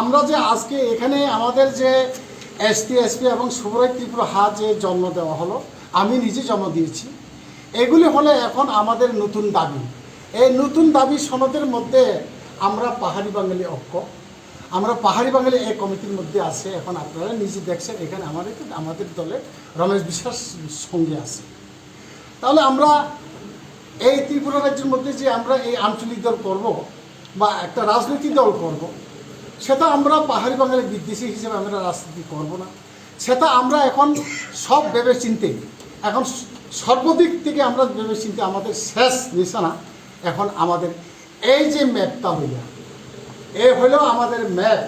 আমরা যে আজকে এখানে আমাদের যে এসটি এসপি এবং সুবরাই ত্রিপুরা হাত যে জন্ম দেওয়া হলো, আমি নিজে জন্ম দিয়েছি। এগুলি হলে এখন আমাদের নতুন দাবি। এই নতুন দাবি সনদের মধ্যে আমরা পাহাড়ি বাঙালি ঐক্য। আমরা পাহাড়ি বাঙালি এই কমিটির মধ্যে আছে। এখন আপনারা নিজে দেখছেন, এখানে আমাদের আমাদের দলে রমেশ বিশ্বাস সঙ্গে আছে। তাহলে আমরা এই ত্রিপুরা রাজ্যের মধ্যে যে আমরা এই আঞ্চলিক দল করব বা একটা রাজনৈতিক দল করব সেটা আমরা পাহাড়ি বাঙালি বিদ্বেষী হিসেবে আমরা রাজনীতি করব না। সেটা আমরা এখন সব ভেবে চিনতে এখন সর্বদিক থেকে আমরা ভেবে চিনতে আমাদের শেষ নিশানা এখন আমাদের এই যে ম্যাপটা হইয়া এ হলো আমাদের ম্যাপ,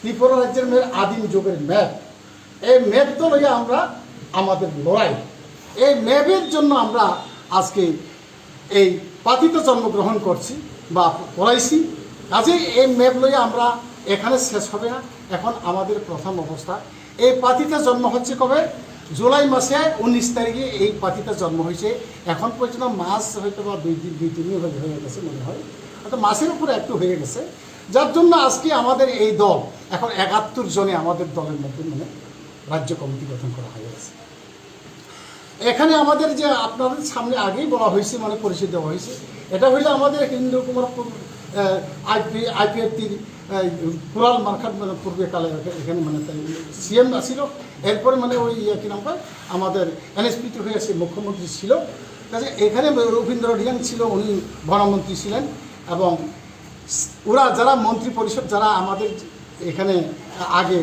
ত্রিপুরা রাজ্যের ম্যাপ আদিম যুগের ম্যাপ। এই ম্যাপ তো লইয়া আমরা আমাদের লড়াই। এই ম্যাপের জন্য আমরা আজকে এই পাতিতে জন্মগ্রহণ করছি বা করাইছি কাজেই এই ম্যাপ লইয়া আমরা এখানে শেষ হবে না। এখন আমাদের প্রথম অবস্থা। এই পাতিতে জন্ম হচ্ছে কবে? জুলাই মাসে উনিশ তারিখে এই পাতিতে জন্ম হয়েছে। এখন পর্যন্ত মাস হয়তো বা দুই দিন, দুই তিন হয়ে গেছে মনে হয়। হয়তো মাসের উপরে একটু হয়ে গেছে। যার জন্য আজকে আমাদের এই দল, এখন একাত্তর জনে আমাদের দলের মধ্যে মানে রাজ্য কমিটি গঠন করা হয়ে গেছে। এখানে আমাদের যে আপনাদের সামনে আগেই বলা হয়েছে মানে দেওয়া হয়েছে, এটা হইলে আমাদের হিন্দু কুমার আইপি আইপিএফটির কুরাল মার্কাট মানে পূর্বেকালে এখানে মানে সিএম ছিল এরপরে মানে ওই ইয়ে কী নাম আমাদের এনএসপিতে হয়ে সে মুখ্যমন্ত্রী ছিল। কাজে এখানে রবীন্দ্র রিয়াং ছিল, উনি বনমন্ত্রী ছিলেন এবং ওরা যারা মন্ত্রী পরিষদ, যারা আমাদের এখানে আগে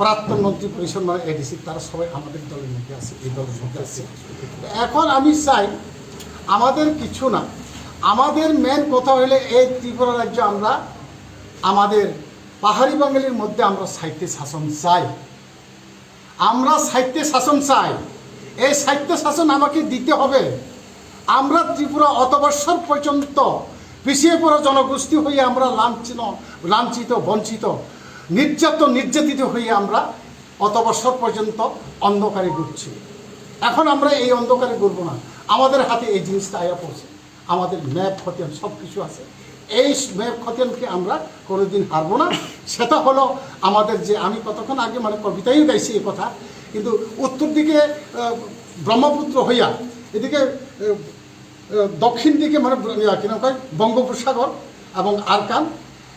প্রাক্তন মন্ত্রী পরিষদ মানে এডিসি তারা সবাই আমাদের দলের মধ্যে আছে, এই দলের মধ্যে আছে। এখন আমি চাই, আমাদের কিছু না। আমাদের মেন কথা হলে এই ত্রিপুরা রাজ্য আমরা আমাদের পাহাড়ি বাঙালির মধ্যে আমরা সাহিত্য শাসন চাই। আমরা সাহিত্য শাসন চাই। এই সাহিত্য শাসন আমাকে দিতে হবে। আমরা ত্রিপুরা অত বৎসর পর্যন্ত পিছিয়ে পড়া জনগোষ্ঠী হয়ে আমরা লাঞ্ছিত লাঞ্ছিত, বঞ্চিত নির্যাতন নির্যাতিত হয়ে আমরা অত বৎসর পর্যন্ত অন্ধকারে ঘুরছি। এখন আমরা এই অন্ধকারে ঘুরব না। আমাদের হাতে এই জিনিসটা আয়া পড়ছে। আমাদের ম্যাপ খতিয়ান সব কিছু আছে। এই ম্যাপ খতিয়ানকে আমরা কোনোদিন হারবো না। সেটা হলো আমাদের যে আমি কতক্ষণ আগে মানে কবিতাই গাইছি এই কথা, কিন্তু উত্তর দিকে ব্রহ্মপুত্র হইয়া এদিকে দক্ষিণ দিকে মানে নাম কয়? বঙ্গোপসাগর এবং আরকান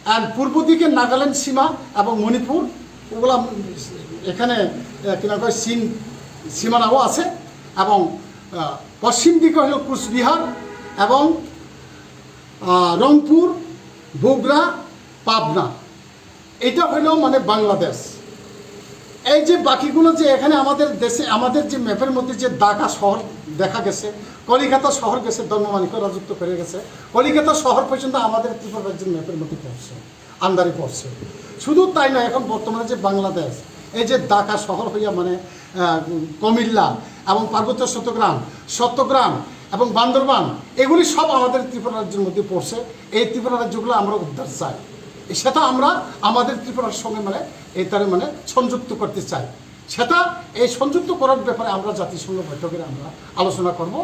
অ্যান্ড পূর্ব দিকে নাগাল্যান্ড সীমা এবং মণিপুর। ওগুলা এখানে নাম কয়? চীন সীমানাও আছে এবং পশ্চিম দিকে হলো কুচবিহার এবং রংপুর, বগুড়া, পাবনা। এটা হলো মানে বাংলাদেশ। এই যে বাকিগুলো যে এখানে আমাদের দেশে, আমাদের যে ম্যাপের মধ্যে যে ঢাকা শহর দেখা গেছে, কলিকাতা শহর গেছে ধর্মমানিক রাজত্ব করে গেছে, কলিকাতা শহর পর্যন্ত আমাদের ত্রিপুরা রাজ্যের ম্যাপের মধ্যে পড়ছে আন্দারে পড়ছে। শুধু তাই না এখন বর্তমানে যে বাংলাদেশ, এই যে ঢাকা শহর হইয়া মানে কুমিল্লা এবং পার্বত্য চট্টগ্রাম চট্টগ্রাম এবং বান্দরবান, এগুলি সব আমাদের ত্রিপুরা রাজ্যের মধ্যে পড়ছে। এই ত্রিপুরা রাজ্যগুলো আমরা উদ্ধার চাই। সেটা আমরা আমাদের ত্রিপুরার সঙ্গে মানে এই তারা মানে সংযুক্ত করতে চাই। সেটা এই সংযুক্ত করার ব্যাপারে আমরা জাতিসংঘ বৈঠকে আমরা আলোচনা করব।